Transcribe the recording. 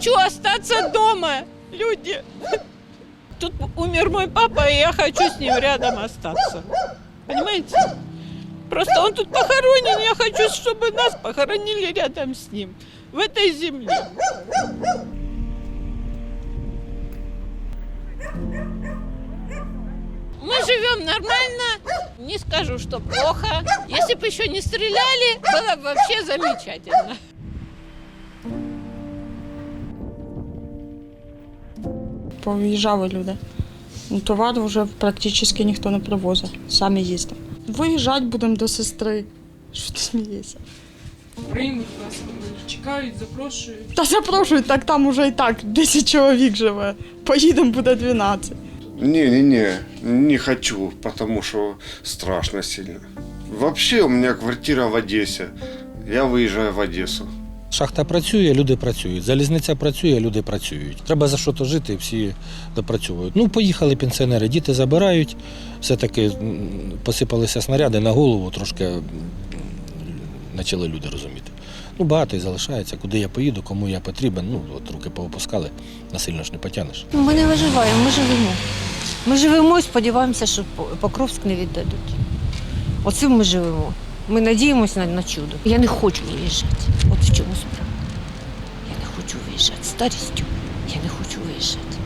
хочу остаться дома, люди. Тут умер мой папа, и я хочу с ним рядом остаться. Понимаете? Просто он тут похоронен, я хочу, чтобы нас похоронили рядом с ним, в этой земле. Мы живем нормально, не скажу, что плохо. Если бы еще не стреляли, было бы вообще замечательно. Повиїжджали люди. Ну, Товар вже практично ніхто не привозить, самі їздимо. Виїжджати будемо до сестри. Що ти смієшся? Приймуть нас, чекають, запрошують. Та запрошують, так там уже і так 10 чоловік живе. Поїдемо буде 12. Не-не-не, не хочу, потому что страшно сильно. Вообще у меня квартира в Одессе. Я выезжаю в Одессу. Шахта працює, люди працюють. Залізниця працює, люди працюють. Треба за що то жити, всі допрацьовують. Ну, поїхали пенсіонери, діти забирають. Все-таки посипалися снаряди на голову, трошки почали люди розуміти. Ну, багато і залишається, куди я поїду, кому я потрібен. Ну, от руки поопускали, насильно ж не потягнеш. Ну, Ми не виживаємо, ми живемо. Ми живемо і сподіваємося, що По- Покровськ не віддадуть. Оцим ми живемо. Ми надіємося на, на чудо. Я не хочу виїжджати. От в чому справа. Я не хочу виїжджати. Старістю я не хочу виїжджати.